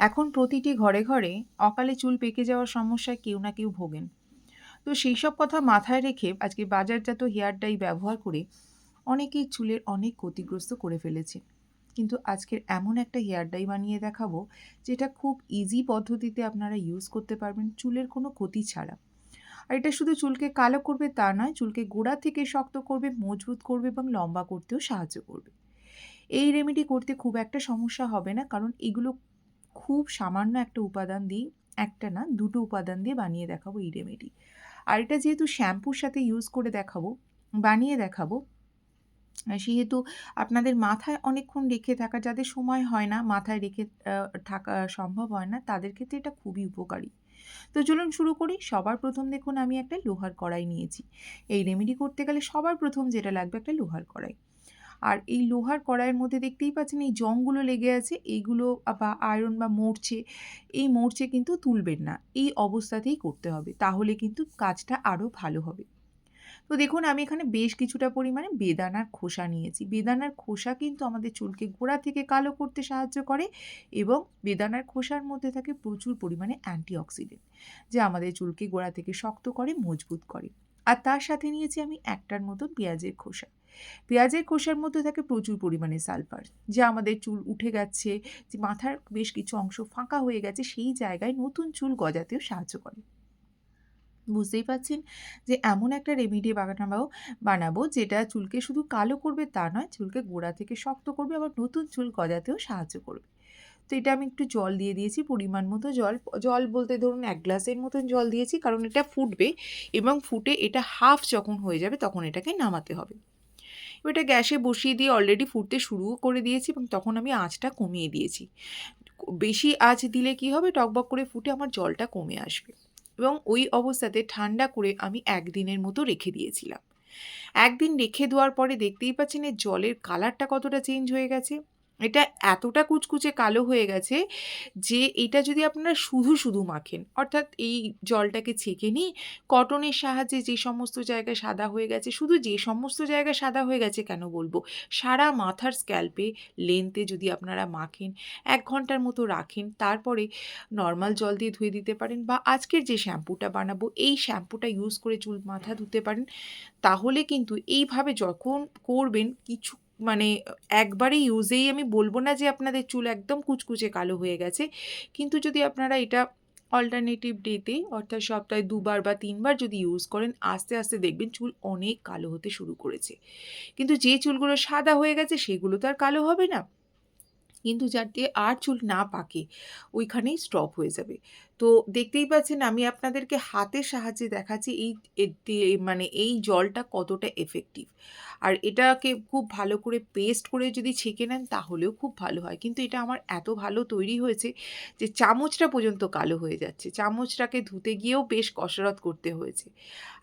এখন প্রতিটি ঘরে ঘরে অকালে চুল পেকে যাওয়ার সমস্যায় কেউ না কেউ ভোগেন। তো সেই সব কথা মাথায় রেখে আজকে বাজারজাত হেয়ার ডাই ব্যবহার করে অনেকেই চুলের অনেক ক্ষতিগ্রস্ত করে ফেলেছে। কিন্তু আজকের এমন একটা হেয়ার ডাই বানিয়ে দেখাবো, যেটা খুব ইজি পদ্ধতিতে আপনারা ইউজ করতে পারবেন চুলের কোনো ক্ষতি ছাড়া। আর এটা শুধু চুলকে কালো করবে তা নয়, চুলকে গোড়া থেকে শক্ত করবে, মজবুত করবে এবং লম্বা করতেও সাহায্য করবে। এই রেমেডি করতে খুব একটা সমস্যা হবে না, কারণ এগুলো খুব সামান্য একটা উপাদান দিই একটা না, দুটো উপাদান দিয়ে বানিয়ে দেখাবো এই রেমেডি আর এটা যেহেতু শ্যাম্পুর সাথে ইউজ করে দেখাবো, বানিয়ে দেখাবো, সেহেতু আপনাদের মাথায় অনেকক্ষণ রেখে থাকা, যাদের সময় হয় না, মাথায় রেখে থাকা সম্ভব হয় না, তাদের ক্ষেত্রে এটা খুবই উপকারী। তো চলুন শুরু করি। সবার প্রথম দেখুন, আমি একটা লোহার কড়াই নিয়েছি। এই রেমেডি করতে গেলে সবার প্রথম যেটা লাগবে, একটা লোহার কড়াই। আর এই লোহার কড়াইয়ের মধ্যে দেখতেই পাচ্ছেন এই জংগুলো লেগে আছে এইগুলো বা আয়রন বা মরছে এই মরছে কিন্তু তুলবেন না, এই অবস্থাতেই করতে হবে, তাহলে কিন্তু কাজটা আরও ভালো হবে। তো দেখুন, আমি এখানে বেশ কিছুটা পরিমাণে বেদানার খোসা নিয়েছি, বেদানার খোসা কিন্তু আমাদের চুলকে গোড়া থেকে কালো করতে সাহায্য করে এবং বেদানার খোসার মধ্যে থাকে প্রচুর পরিমাণে অ্যান্টিঅক্সিডেন্ট, যা আমাদের চুলকে গোড়া থেকে শক্ত করে, মজবুত করে। আর তার সাথে নিয়েছি আমি একটার মতন পেঁয়াজের খোসা। পেঁয়াজের খোসার মধ্যে থাকে প্রচুর পরিমাণে সালফার, যা আমাদের চুল উঠে গেছে, যে মাথার বেশ কিছু অংশ ফাঁকা হয়ে গেছে, সেই জায়গায় নতুন চুল গজাতেও সাহায্য করে। বুঝতেই পাচ্ছেন যে এমন একটা রেমেডি বানাবো বানাবো, যেটা চুলকে শুধু কালো করবে তা নয়, চুলকে গোড়া থেকে শক্ত করবে, আবার নতুন চুল গজাতেও সাহায্য করবে। তো এটা আমি একটু জল দিয়ে দিয়েছি, পরিমাণ মতো জল জল বলতে ধরুন এক গ্লাসের মতন জল দিয়েছি, কারণ এটা ফুটবে এবং ফুটে এটা হাফ যখন হয়ে যাবে, তখন এটাকে নামাতে হবে। এটা গ্যাসে বসিয়ে দিয়ে অলরেডি ফুটতে শুরু করে দিয়েছি এবং তখন আমি আঁচটা কমিয়ে দিয়েছি। বেশি আঁচ দিলে কি হবে? টকবক করে ফুটে আমার জলটা কমে আসবে। এবং ওই অবস্থাতে ঠান্ডা করে আমি একদিনের মতো রেখে দিয়েছিলাম। একদিন রেখে দেওয়ার পরে দেখতেই পাচ্ছেন এর জলের কালারটা কতটা চেঞ্জ হয়ে গেছে। এটা এতটা কুচকুচে কালো হয়ে গেছে যে এটা যদি আপনারা শুধু শুধু মাখেন, অর্থাৎ এই জলটাকে ছেঁকে নিই কটনের সাহায্যে যে সমস্ত জায়গায় সাদা হয়ে গেছে, শুধু যে সমস্ত জায়গায় সাদা হয়ে গেছে কেন বলব? সারা মাথার স্ক্যাল্পে লেন্থে যদি আপনারা মাখেন, এক ঘণ্টার মতো রাখেন, তারপরে নর্মাল জল দিয়ে ধুয়ে দিতে পারেন বা আজকের যে শ্যাম্পুটা বানাবো, এই শ্যাম্পুটা ইউজ করে চুল মাথা ধুতে পারেন, তাহলে কিন্তু এইভাবে যখন করবেন কিছু মানে একবারে ইউজেই আমি বলব না যে আপনাদের চুল একদম কুচকুচে কালো হয়ে গেছে। কিন্তু যদি আপনারা এটা অল্টারনেটিভ ডেতে অর্থাৎ সপ্তাহে দুবার বা তিনবার যদি ইউজ করেন, আস্তে আস্তে দেখবেন চুল অনেক কালো হতে শুরু করেছে। কিন্তু যে চুলগুলো সাদা হয়ে গেছে, সেগুলো তো আর কালো হবে না। কিন্তু যাতে আর চুল না পাকে, ওইখানেই স্টপ হয়ে যাবে। তো দেখতেই পাচ্ছেন আমি আপনাদেরকে হাতের সাহায্যে দেখাচ্ছি এই মানে এই জলটা কতটা এফেক্টিভ আর এটাকে খুব ভালো করে পেস্ট করে যদি ছেঁকে নেন তাহলেও খুব ভালো হয়। কিন্তু এটা আমার এত ভালো তৈরি হয়েছে যে চামচটা পর্যন্ত কালো হয়ে যাচ্ছে। চামচটাকে ধুতে গিয়েও বেশ কসরত করতে হয়েছে।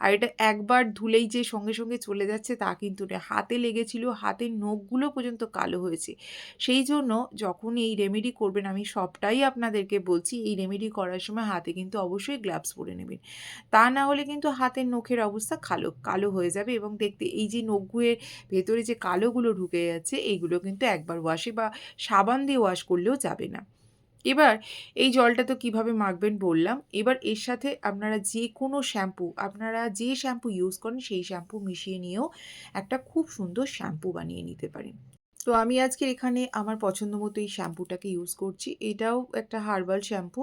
আর এটা একবার ধুলেই যে সঙ্গে সঙ্গে চলে যাচ্ছে তা কিন্তু না হাতে লেগেছিল, হাতের নখগুলো পর্যন্ত কালো হয়েছে। সেই জন্য যখন এই রেমেডি করবেন আমি সবটাই আপনাদেরকে বলছি, এই রেমেডি করার সময় হাতে কিন্তু অবশ্যই গ্লাভস পরে নেবেন। তা না হলে কিন্তু হাতের নখের অবস্থা কালো কালো হয়ে যাবে এবং দেখতে এই যে নখগুয়ের ভেতরে যে কালোগুলো ঢুকে যাচ্ছে এইগুলো কিন্তু একবার ওয়াশে বা সাবান দিয়ে ওয়াশ করলেও যাবে না। এবার এই জলটা তো কীভাবে মাখবেন বললাম। এবার এর সাথে আপনারা যে কোনো শ্যাম্পু আপনারা যে শ্যাম্পু ইউজ করেন সেই শ্যাম্পু মিশিয়ে নিয়েও একটা খুব সুন্দর শ্যাম্পু বানিয়ে নিতে পারেন। তো আমি আজকে এখানে আমার পছন্দ মতো এই শ্যাম্পুটাকে ইউজ করছি। এটাও একটা হার্বাল শ্যাম্পু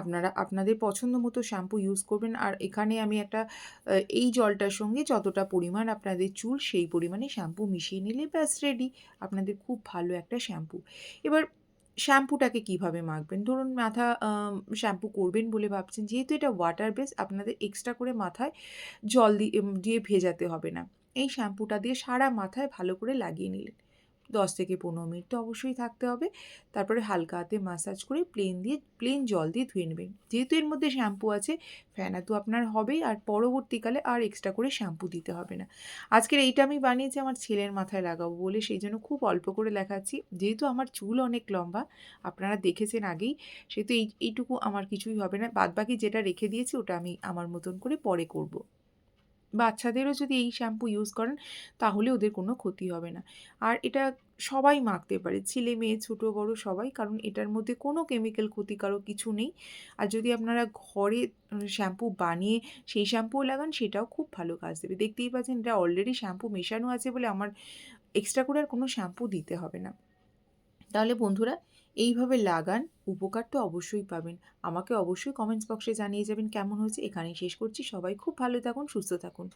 আপনারা, আপনাদের পছন্দ মতো শ্যাম্পু ইউজ করবেন। আর এখানে আমি একটা এই জলটার সঙ্গে যতটা পরিমাণ আপনাদের চুল, সেই পরিমাণে শ্যাম্পু মিশিয়ে নিলে ব্যাস রেডি আপনাদের খুব ভালো একটা শ্যাম্পু এবার শ্যাম্পুটাকে কীভাবে মাখবেন? ধরুন মাথা শ্যাম্পু করবেন বলে ভাবছেন। যেহেতু এটা ওয়াটার বেস আপনাদের এক্সট্রা করে মাথায় জল দিয়ে দিয়ে ভেজাতে হবে না। এই শ্যাম্পুটা দিয়ে সারা মাথায় ভালো করে লাগিয়ে নিলেন। দশ থেকে পনেরো মিনিট তো অবশ্যই থাকতে হবে। তারপরে হালকা হাতে মাসাজ করে প্লেন দিয়ে প্লেন জল দিয়ে ধুয়ে নেবেন। যেহেতু এর মধ্যে শ্যাম্পু আছে ফ্যানা তো আপনার হবেই। আর পরবর্তীকালে আর এক্সট্রা করে শ্যাম্পু দিতে হবে না। আজকের এইটা আমি বানিয়েছি, আমার ছেলের মাথায় লাগাবো বলে সেই জন্য খুব অল্প করে লেখাচ্ছি। যেহেতু আমার চুল অনেক লম্বা, আপনারা দেখেছেন আগেই, সেহেতু এই, এইটুকু আমার কিছুই হবে না। বাদবাকি যেটা রেখে দিয়েছি, ওটা আমি আমার মতন করে পরে করব। বাচ্চাদেরও যদি এই শ্যাম্পু ইউজ করেন, তাহলে ওদের কোনো ক্ষতি হবে না। আর এটা সবাই মাখতে পারে, ছেলে মেয়ে, ছোটো, বড় সবাই, কারণ এটার মধ্যে কোনো কেমিক্যাল ক্ষতিকারক কিছু নেই। আর যদি আপনারা ঘরে শ্যাম্পু বানিয়ে সেই শ্যাম্পুও লাগান, সেটাও খুব ভালো কাজ দেবে। দেখতেই পাচ্ছেন এটা অলরেডি শ্যাম্পু মেশানো আছে বলে আমার এক্সট্রা করে আর কোনো শ্যাম্পু দিতে হবে না। তাহলে বন্ধুরা এইভাবে লাগান, উপকার তো অবশ্যই পাবেন। আমাকে অবশ্যই কমেন্টস বক্সে জানিয়ে যাবেন কেমন হয়েছে। এখানেই শেষ করছি। সবাই খুব ভালো থাকুন, সুস্থ থাকুন।